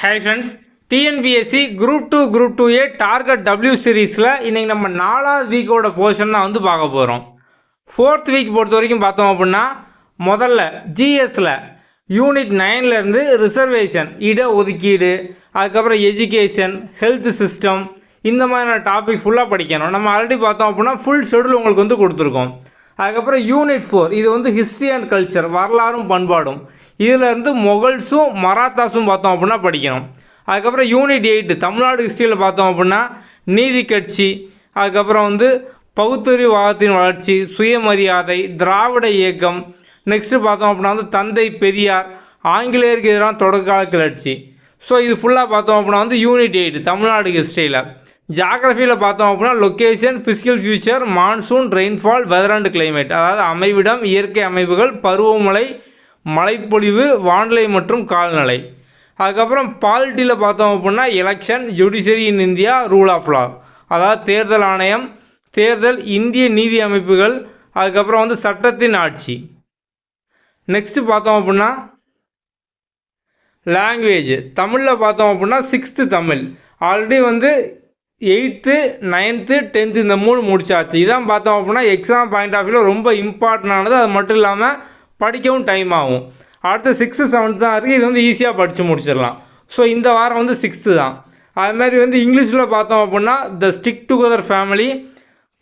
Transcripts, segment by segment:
Hi friends TNPSC group two group two A target W சீரீஸில் இன்றைக்கி நம்ம நாலாவது வீக்கோட போர்ஷன் தான் வந்து பார்க்க போகிறோம் ஃபோர்த் வீக் பொறுத்த வரைக்கும் பார்த்தோம் அப்படின்னா முதல்ல ஜிஎஸில் யூனிட் நைன்லேருந்து ரிசர்வேஷன் இட ஒதுக்கீடு அதுக்கப்புறம் எஜுகேஷன் ஹெல்த் சிஸ்டம் இந்த மாதிரியான டாபிக் ஃபுல்லாக படிக்கணும். நம்ம ஆல்ரெடி பார்த்தோம் அப்படின்னா ஃபுல் ஷெடியூல் உங்களுக்கு வந்து கொடுத்துருக்கோம். அதுக்கப்புறம் யூனிட் ஃபோர் இது வந்து ஹிஸ்ட்ரி அண்ட் கல்ச்சர் வரலாறும் பண்பாடும். இதிலேருந்து மொகல்ஸும் மராத்தாஸும் பார்த்தோம் அப்படின்னா படிக்கணும். அதுக்கப்புறம் யூனிட் எயிட்டு தமிழ்நாடு ஹிஸ்ட்ரியில் பார்த்தோம் அப்படின்னா நீதி கட்சி அதுக்கப்புறம் வந்து பகுத்தறிவாதத்தின் வளர்ச்சி சுயமரியாதை திராவிட இயக்கம். நெக்ஸ்ட்டு பார்த்தோம் அப்படின்னா வந்து தந்தை பெரியார் ஆங்கிலேயருக்கு எதிரான தொடர்கால கிளர்ச்சி. ஸோ இது ஃபுல்லாக பார்த்தோம் அப்படின்னா வந்து யூனிட் எயிட் தமிழ்நாடு ஹிஸ்ட்ரியில் ஜாகிரஃபியில் பார்த்தோம் அப்படின்னா location physical future monsoon rainfall weather and climate அதாவது அமைவிடம் இயற்கை அமைப்புகள் பருவமழை மழைப்பொழிவு வானிலை மற்றும் கால்நிலை அதுக்கப்புறம் பாலிட்டியில் பார்த்தோம் அப்படின்னா election judiciary in India rule of law அதாவது தேர்தல் ஆணையம் தேர்தல் இந்திய நீதி அமைப்புகள் அதுக்கப்புறம் வந்து சட்டத்தின் ஆட்சி. நெக்ஸ்ட்டு பார்த்தோம் அப்படின்னா லாங்குவேஜ் தமிழில் பார்த்தோம் அப்படின்னா சிக்ஸ்த்து தமிழ். ஆல்ரெடி வந்து எயித்து நைன்த்து டென்த்து இந்த மூணு முடிச்சாச்சு. இதான் பார்த்தோம் அப்படின்னா எக்ஸாம் பாயிண்ட் ஆஃப் வியூ ரொம்ப இம்பார்ட்டண்டானது அது மட்டும் இல்லாமல் படிக்கவும் டைம் ஆகும். அடுத்து சிக்ஸ்த்து செவன்த் தான் இருக்குது இது வந்து ஈஸியாக படித்து முடிச்சிடலாம். ஸோ இந்த வாரம் வந்து சிக்ஸ்த்து தான். அதுமாதிரி வந்து இங்கிலீஷில் பார்த்தோம் அப்படின்னா the stick together family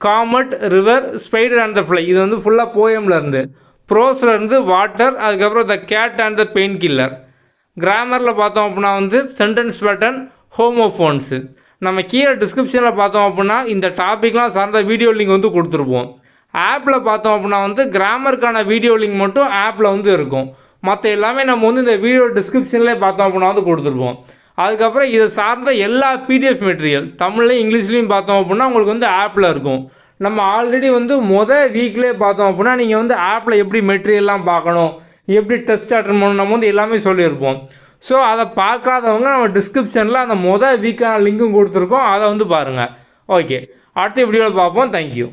comet river spider and the fly இது வந்து ஃபுல்லாக போயமில் இருந்து. ப்ரோஸில் இருந்து வாட்டர் அதுக்கப்புறம் the cat and the painkiller கிராமரில் பார்த்தோம் அப்படின்னா வந்து சென்டென்ஸ் பேட்டர்ன் ஹோமோஃபோன்ஸு நம்ம கீழே டிஸ்கிரிப்ஷனில் பார்த்தோம் அப்படின்னா இந்த டாப்பிக்லாம் சார்ந்த வீடியோ லிங்க் வந்து கொடுத்துருப்போம். ஆப்பில் பார்த்தோம் அப்படின்னா வந்து கிராமருக்கான வீடியோ லிங்க் மட்டும் ஆப்பில் வந்து இருக்கும். மற்ற எல்லாமே நம்ம வந்து இந்த வீடியோ டிஸ்கிரிப்ஷன்லேயே பார்த்தோம் அப்படின்னா வந்து கொடுத்துருப்போம். அதுக்கப்புறம் இதை சார்ந்த எல்லா பிடிஎஃப் மெட்டீரியல் தமிழ்லையும் இங்கிலீஷ்லையும் பார்த்தோம் அப்படின்னா உங்களுக்கு வந்து ஆப்பில் இருக்கும். நம்ம ஆல்ரெடி வந்து மொதல் வீக்லேயே பார்த்தோம் அப்படின்னா நீங்கள் வந்து ஆப்பில் எப்படி மெட்டீரியல்லாம் பார்க்கணும் எப்படி டெஸ்ட் அட்டன் பண்ணணும் நம்ம வந்து எல்லாமே சொல்லியிருப்போம். ஸோ அதை பார்க்காதவங்க நம்ம டிஸ்கிரிப்ஷனில் அந்த மொதல் வீக்கான லிங்க்கும் கொடுத்துருக்கோம். அதை வந்து பாருங்கள் ஓகே அடுத்த வீடியோவில் பார்ப்போம். தேங்க்யூ